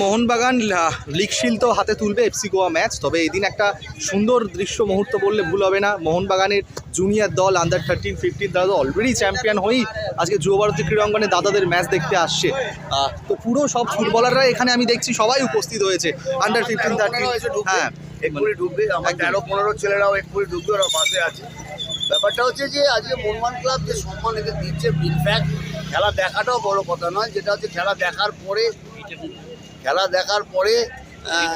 মোহনবাগান লিগশিল তো হাতে তুলবে এফসি গোয়া ম্যাচ তবে এদিন একটা সুন্দর দৃশ্য মুহূর্ত বললে ভুল হবে না। মোহনবাগানের জুনিয়র দল আন্ডার থার্টিন ফিফটিন তো অলরেডি চ্যাম্পিয়ন হয়েই আজকে যুবভারতী ক্রীড়াঙ্গনে দাদাদের ম্যাচ দেখতে আসছে। তো পুরো সব ফুটবলাররা এখানে আমি দেখছি সবাই উপস্থিত হয়েছে। আন্ডার ফিফটিন থার্টিন হ্যাঁ। এক্ষুনি ঢুকবে আমার তেরো পনেরো ছেলেরাও এক্ষুনি ঢুকবে ওরা পাশে আছে। ব্যাপারটা হচ্ছে যে আজকে মোহনবাগান ক্লাব যে সম্মান এদের দিচ্ছে ইনফ্যাক্ট খেলা দেখাটাও বড় কথা নয় যেটা হচ্ছে খেলা দেখার পরে খেলা দেখার পরে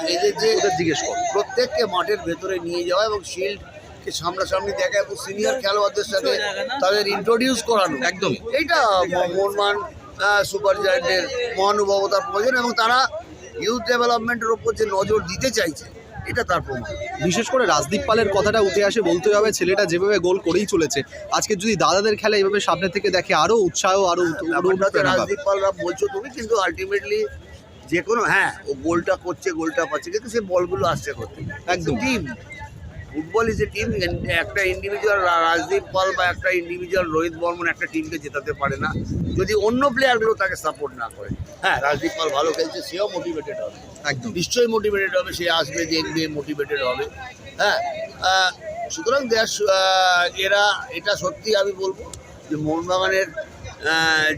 এদের যে জিজ্ঞেস কর। প্রত্যেককে মাঠের ভেতরে নিয়ে যাওয়া এবং শিল্ডকে সামনাসামনি দেখা এবং সিনিয়র খেলোয়াড়দের সাথে তাদের ইন্ট্রোডিউস করানো। একদমই। এইটা ম- মোহনবাগান আহ, সুপার জায়েন্টের মহানুভবতার প্রয়োজন এবং তারা ইউথ ডেভেলপমেন্টের ওপর যে নজর দিতে চাইছে এটা তার প্রমাণ। বিশেষ করে রাজদীপ পালের কথাটা উঠে আসে বলতে হবে ছেলেটা যেভাবে গোল করেই চলেছে। আজকে যদি দাদাদের খেলা এইভাবে সামনে থেকে দেখে আরও উৎসাহ আরও উত- ব্যাপারটা হচ্ছে রাজদীপ পালরা বলছো তুমি কিন্তু আলটিমেটলি যে কোনো হ্যাঁ ও গোলটা করছে গোলটা পাচ্ছে কিন্তু সে বলগুলো আসছে করতে। একদম। Team football is a team একটা ইন্ডিভিজুয়াল রাজদীপ পাল বা একটা ইন্ডিভিজুয়াল রোহিত বর্মন একটা টিমকে জেতাতে পারে না। যদি অন্য প্লেয়ারগুলো তাকে সাপোর্ট না করে। হ্যাঁ রাজদীপ পাল ভালো খেলছে সেও মোটিভেটেড হবে। একদম। নিশ্চয়ই মোটিভেটেড হবে সে আসবে দেখবে মোটিভেটেড হবে। হ্যাঁ সুতরাং দেশ এরা এটা সত্যি আমি বলব যে মোহনবাগানের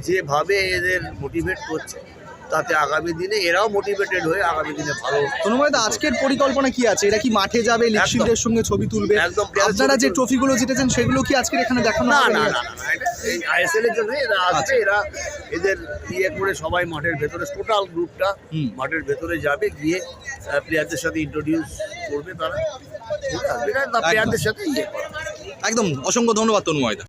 যেভাবে এদের মোটিভেট করছে তাতে আগামী দিনে এরাও মোটিভেটেড হয়ে আগামী দিনে ভালো তনুময় দা আজকের পরিকল্পনা কি আছে এটা কি মাঠে যাবে লিগশিল্ডের সঙ্গে ছবি তুলবে একদম, আপনারা যে। ট্রফিগুলো জিতেছেন সেগুলো কি আজকের এখানে দেখানো না না না এই আইএসএল এর জন্য এরা আসবে আচ্ছা। এরা এদের ইয়ে করে সবাই মাঠের ভেতরে টোটাল গ্রুপটা। মাঠের ভেতরে যাবে গিয়ে প্লেয়ারদের সাথে ইন্ট্রোডিউস করবে তারা আছে? প্লেয়ারদের সাথে ইয়ে একদম অসংখ্য ধন্যবাদ তন্ময় দা